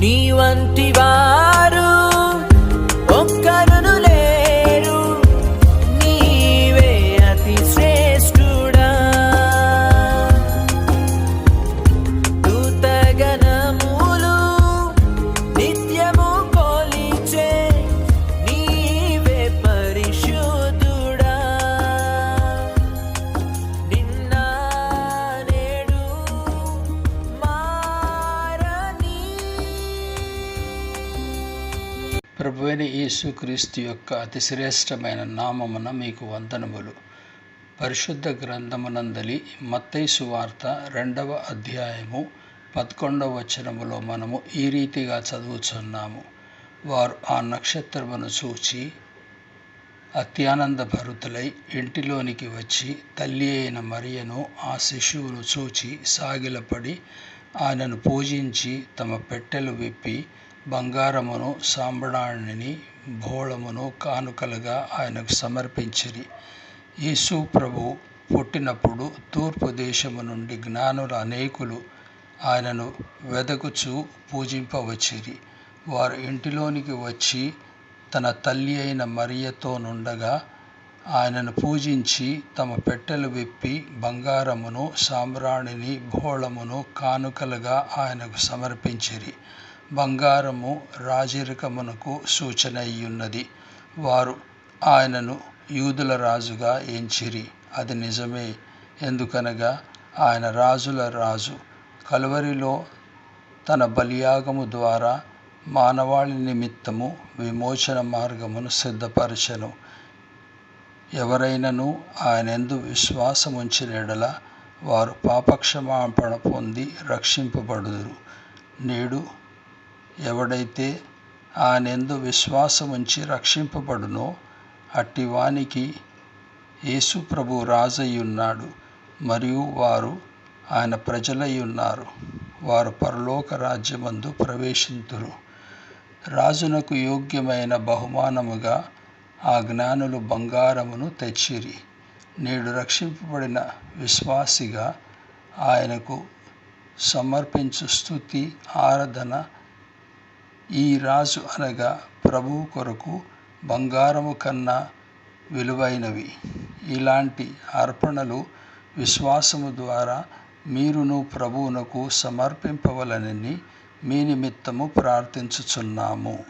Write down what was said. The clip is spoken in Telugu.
నీ వంటివా ప్రభువైన యేసుక్రీస్తు యొక్క అతి శ్రేష్టమైన నామమున మీకు వందనములు. పరిశుద్ధ గ్రంథమునందలి మత్తైసు వార్త రెండవ అధ్యాయము పదకొండవ వచనములో మనము ఈ రీతిగా చదువుచున్నాము. వారు ఆ నక్షత్రమును చూచి అత్యానంద భరుతులై ఇంటిలోనికి వచ్చి తల్లి అయిన మరియను ఆ శిశువును చూచి సాగిలపడి ఆయనను పూజించి తమ పెట్టెలు విప్పి బంగారమును సాంబ్రాణిని భోళమును కానుకలుగా ఆయనకు సమర్పించిరి. యేసు ప్రభు పుట్టినప్పుడు తూర్పు దేశము నుండి జ్ఞానుల అనేకులు ఆయనను వెదకుచూ పూజింపవచ్చిరి. వారు ఇంటిలోనికి వచ్చి తన తల్లి అయిన మరియతో నుండగా ఆయనను పూజించి తమ పెట్టెలు విప్పి బంగారమును సాంబ్రాణిని భోళమును కానుకలుగా ఆయనకు సమర్పించిరి. బంగారము రాజరికమునకు సూచన అయ్యున్నది వారు ఆయనను యూదుల రాజుగా ఎంచిరి. అది నిజమే. ఎందుకనగా ఆయన రాజుల రాజు కలువరిలో తన బలియాగము ద్వారా మానవాళి నిమిత్తము విమోచన మార్గమును సిద్ధపరచను. ఎవరైనను ఆయనందు విశ్వాసముంచిన ఎడల వారు పాపక్షమాపణ పొంది రక్షింపబడుదురు. నేడు ఎవడైతే ఆయనందు విశ్వాసముంచి రక్షింపబడునో అట్టివానికి యేసు ప్రభు రాజయ్యున్నాడు. మరియు వారు ఆయన ప్రజలయ్యున్నారు. వారు పరలోక రాజ్యమందు ప్రవేశింతురు. రాజునకు యోగ్యమైన బహుమానముగా ఆ జ్ఞానులు బంగారమును తెచ్చిరి. నేడు రక్షింపబడిన విశ్వాసిగా ఆయనకు సమర్పించు స్థుతి ఆరాధన ఈ రాజు అనగా ప్రభువు కొరకు బంగారము కన్నా విలువైనవి. ఇలాంటి అర్పణలు విశ్వాసము ద్వారా మీరును ప్రభువునకు సమర్పింపవలనని మీ నిమిత్తము ప్రార్థించుచున్నాము.